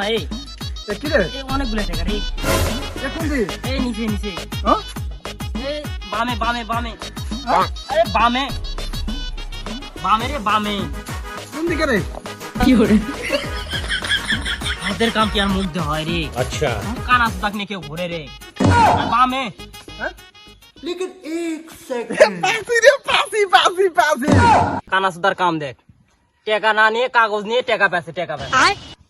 না এই এ কি রে এই অনেকগুলো টাকা রে এ কোন দিক এই নিচে নিচে হ্যাঁ এই বামে বামে বামে আরে বামে বামে রে বামে কোন দিকে রে হাতের কাম কি আর মুখ দিয়ে হয় রে अच्छा কানা সুতাক নিয়ে কেউ ঘুরে রে আর বামে পাসি রে পাসি পাসি পাসি কানা সুতার কাম দেখ টাকা না নিয়ে কাগজ নিয়ে টাকা পেছে টাকা পেছে এ এটা কাগজ হ্যাঁ?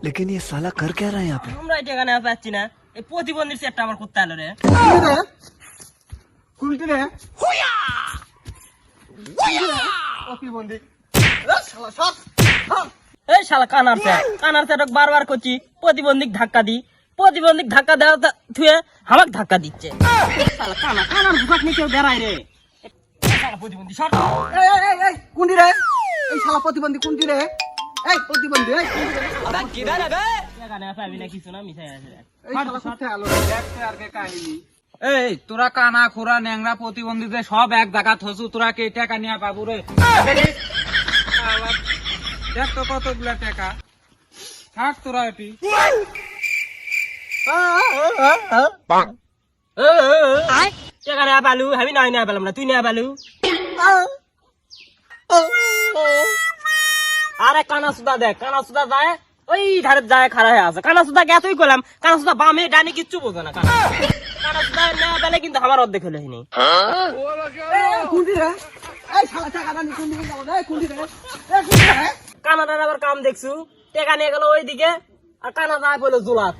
लेकिन ये साला कर क्या रहा है यहाँ पे আমরা এই টাকা নেওয়া পাচ্ছি না এই প্রতিবন্ধীর সেটটা আমার করতে আলো রে কোনটি রে প্রতিবন্ধী এ, শালা সব সব। এই শালা কানার সেট কানার সেট বারবার করছি প্রতিবন্ধীক ধাক্কা দি প্রতিবন্ধীক ধাক্কা দেওয়া তা- থুয়ে আমাক ধাক্কা দিচ্ছে শালা কানা কানার ঘুষাক নিয়ে কেউ বেড়ায় রে এই শালা প্রতিবন্ধী সর। এই, এই, এই, এই, রে। এই শালা প্রতিবন্ধী কোনটি রে। এই প্রতিবন্ধী এই কোনটি রে? টাকা নেওয়া পাবি না কিছু না মিশাই আছে। এই শালা কোথায় আলো দেখতে আর কে কাহিনী? এই তোরা কানা খোরা ন্যাংরা প্রতিবন্ধীদের সব এক জায়গা থসু তোরা কে টাকা নিয়ে পাবো রে? দেখ তো কতগুলা টাকা। থাক তোরা এটি। টাকা পালু আমি নাই নেওয়া পেলাম না তুই নেওয়া পালু। আরে কানা সুদা দেখ কানা সুদা যায়, ওই ধারে যায় খাড়া হয়ে আছে। কানা সুদা এতই করলাম কানা বামে ডানে কিচ্ছু বোঝে না কানা নেওয়া পেলে কিন্তু আমার অর্ধেক হলে হয়নি নি কানাডার আবার কাম দেখছু? টেকা নিয়ে গেল ওইদিকে, আর কানা যায় বলে জোলাত